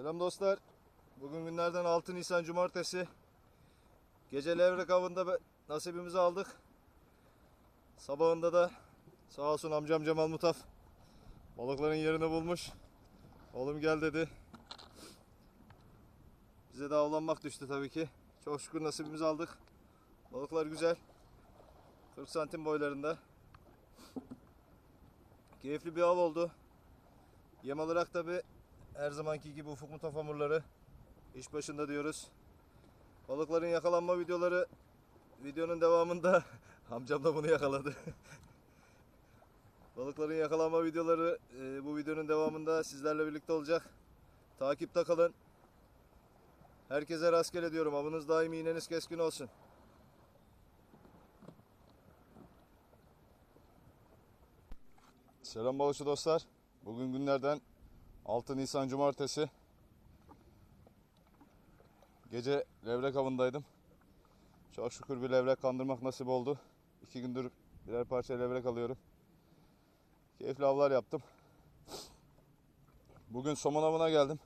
Selam dostlar. Bugün günlerden 6 Nisan Cumartesi. Gece levrek avında nasibimizi aldık. Sabahında da sağ olsun amcam Cemal Mutaf balıkların yerini bulmuş. Oğlum gel dedi. Bize de avlanmak düştü tabii ki. Çok şükür nasibimizi aldık. Balıklar güzel. 40 santim boylarında. Keyifli bir av oldu. Yem olarak tabi her zamanki gibi ufuk mutaf hamurları iş başında diyoruz. Balıkların yakalanma videoları videonun devamında amcam da bunu yakaladı. Balıkların yakalanma videoları e, bu videonun devamında sizlerle birlikte olacak. Takipte kalın. Herkese rastgele diyorum. Avınız daim iğneniz keskin olsun. Selam balıkçı dostlar. Bugün günlerden 6 Nisan Cumartesi. Gece levrek avındaydım. Çok şükür bir levrek kandırmak nasip oldu. İki gündür birer parça levrek alıyorum. Keyifli avlar yaptım. Bugün somon avına geldim.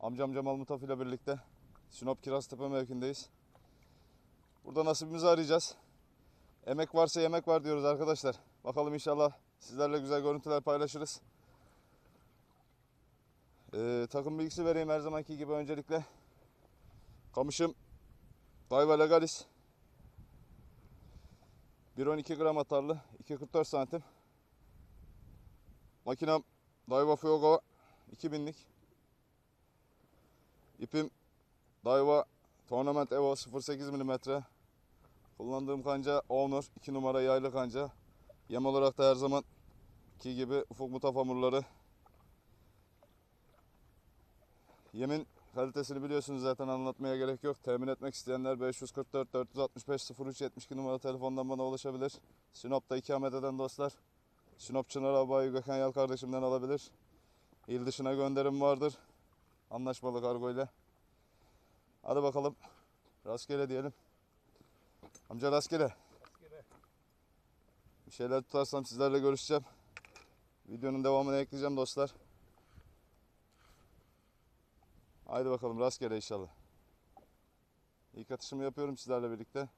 Amcam Cemal Mutaf ile birlikte Sinop Kiraztepe mevkindeyiz. Burada nasibimizi arayacağız. Emek varsa yemek var diyoruz arkadaşlar. Bakalım inşallah sizlerle güzel görüntüler paylaşırız. Ee, takım bilgisi vereyim her zamanki gibi öncelikle. Kamışım Daiwa Legalis. 1.12 gram atarlı, 2.44 santim. Makinem Daiwa Fuego 2000'lik. İpim Daiwa Tournament Evo 08 mm. Kullandığım kanca Owner 2 numara yaylı kanca. Yem olarak da her zaman ki gibi ufuk mutaf hamurları. Yemin kalitesini biliyorsunuz zaten anlatmaya gerek yok. Temin etmek isteyenler 544 465 03 72 numara telefondan bana ulaşabilir. Sinop'ta ikamet eden dostlar Sinop Çınar Abayı Gökhan Yal kardeşimden alabilir. İl dışına gönderim vardır. Anlaşmalı kargo ile. Hadi bakalım. Rastgele diyelim. Amca rastgele. Bir şeyler tutarsam sizlerle görüşeceğim. Videonun devamını ekleyeceğim dostlar. Haydi bakalım rastgele inşallah. İlk atışımı yapıyorum sizlerle birlikte.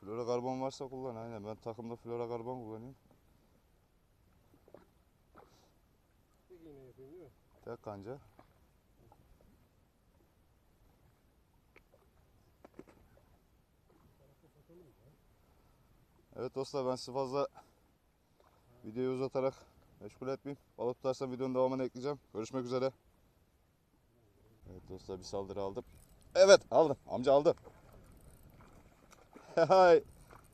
Flora karbon varsa kullan aynen. Ben takımda flora karbon kullanıyorum. Tek iğne yapayım değil mi? Tek kanca. Evet dostlar ben sizi fazla videoyu uzatarak meşgul etmeyeyim. Balık tutarsam videonun devamını ekleyeceğim. Görüşmek üzere. Evet dostlar bir saldırı aldım. Evet aldım. Amca aldım. Hay.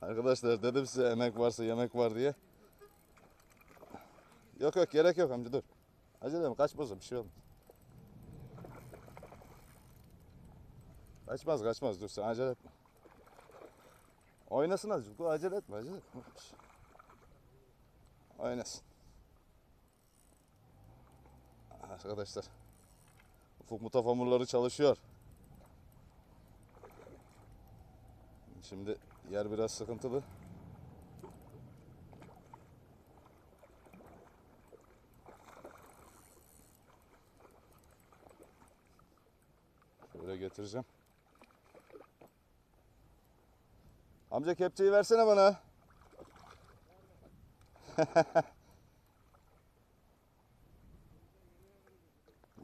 Arkadaşlar dedim size emek varsa yemek var diye. Yok yok gerek yok amca dur. Acele etme kaçmaz o, bir şey olmaz. Kaçmaz kaçmaz dur sen acele etme. Oynasın azıcık acele etme acele etme. Oynasın. Arkadaşlar. Ufuk mutaf hamurları çalışıyor. Şimdi yer biraz sıkıntılı. Şöyle getireceğim. Amca kepçeyi versene bana.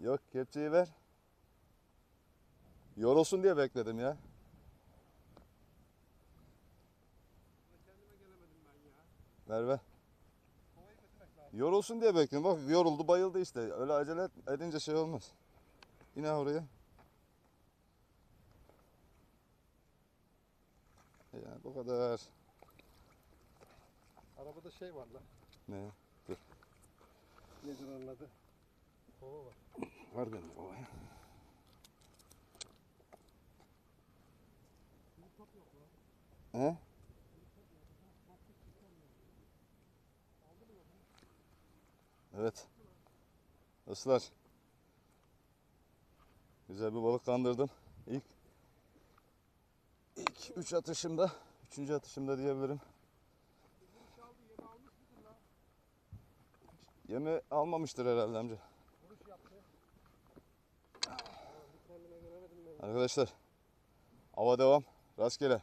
Yok kepçeyi ver. Yorulsun diye bekledim ya. Lazım. Yorulsun diye bekliyorum. Bak yoruldu bayıldı işte. Öyle acele edince şey olmaz. Yine oraya. Ya bu kadar. Arabada şey var lan. Ne? Nedir onun adı? Kova var. Var benim o ya. He? Evet. Dostlar. Güzel bir balık kandırdım. İlk ilk üç atışımda, üçüncü atışımda diyebilirim. Yemi almamıştır herhalde amca. Arkadaşlar. Hava devam. Rastgele.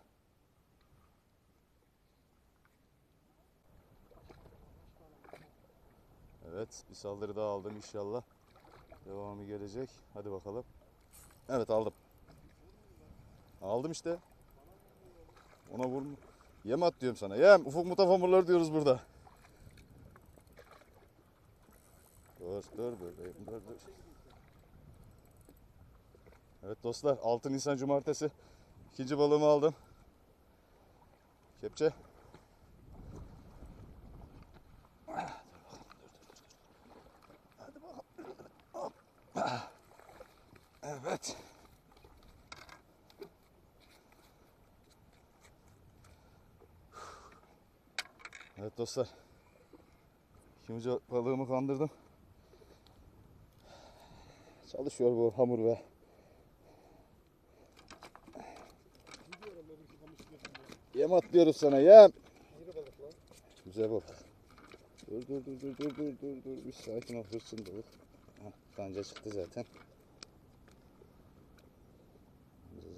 Evet. Bir saldırı daha aldım inşallah. Devamı gelecek. Hadi bakalım. Evet aldım. Aldım işte. Ona vurma. Yem at diyorum sana. Yem. Ufuk mutafamurları diyoruz burada. Dur dur bebeğim dur dur. Evet dostlar 6 Nisan Cumartesi ikinci balığımı aldım. Kepçe. Hadi bakalım. Hop. Evet. Evet dostlar. İkinci balığımı kandırdım. Çalışıyor bu hamur götürmeye. Yem atlıyoruz sana yem. Güzel balık. Dur dur dur dur dur dur dur dur. Bir sakin ol hırsın. Hah, kanca çıktı zaten.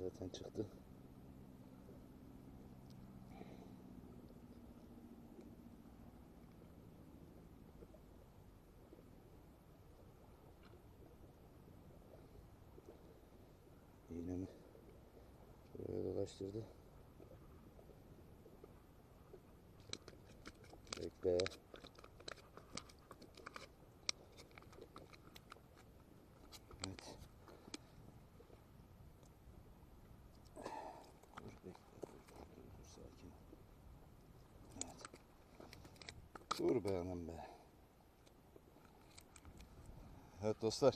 Zaten çıktı. Şuraya dolaştırdı. Bekle. Evet. Dur bekle. Dur, dur, sakin. Evet. Dur be anam be. Evet dostlar.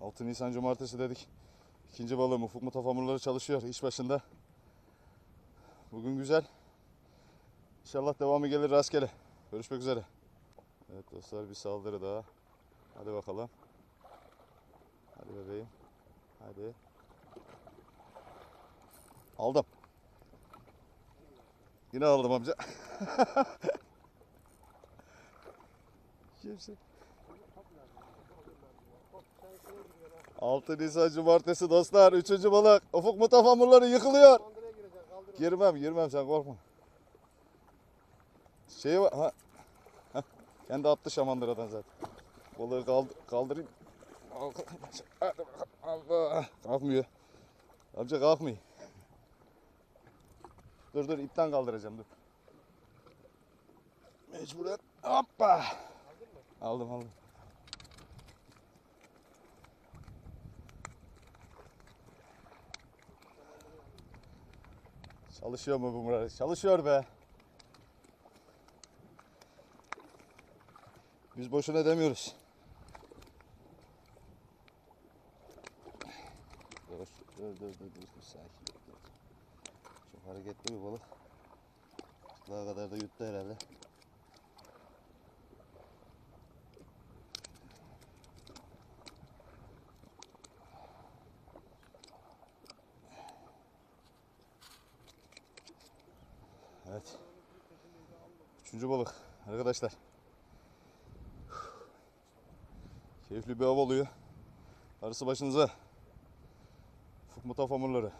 6 Nisan Cumartesi dedik. İkinci balığım Ufuk Mutaf çalışıyor iş başında. Bugün güzel. İnşallah devamı gelir rastgele. Görüşmek üzere. Evet dostlar bir saldırı daha. Hadi bakalım. Hadi bebeğim. Hadi. Aldım. Yine aldım amca. Kimse. Hop sen şuraya giriyor ha. 6 Nisan Cumartesi dostlar. Üçüncü balık. Ufuk Mutaf hamurları yıkılıyor. Kaldır. Girmem girmem sen korkma. Şey var ha. Heh, Kendi attı şamandıradan zaten. Balığı kaldı, kaldırayım. Kalkmıyor. Amca kalkmıyor. Dur dur ipten kaldıracağım dur. Mecburen. Hoppa. Aldım aldım. Çalışıyor mu bu Murat? Çalışıyor be. Biz boşuna demiyoruz. Dur, dur, dur, dur, dur, sakin. dur. Çok hareketli bir balık. Daha kadar da yuttu herhalde. Evet. Üçüncü balık arkadaşlar. Keyifli bir av oluyor. Arısı başınıza. Fuk mutaf hamurları.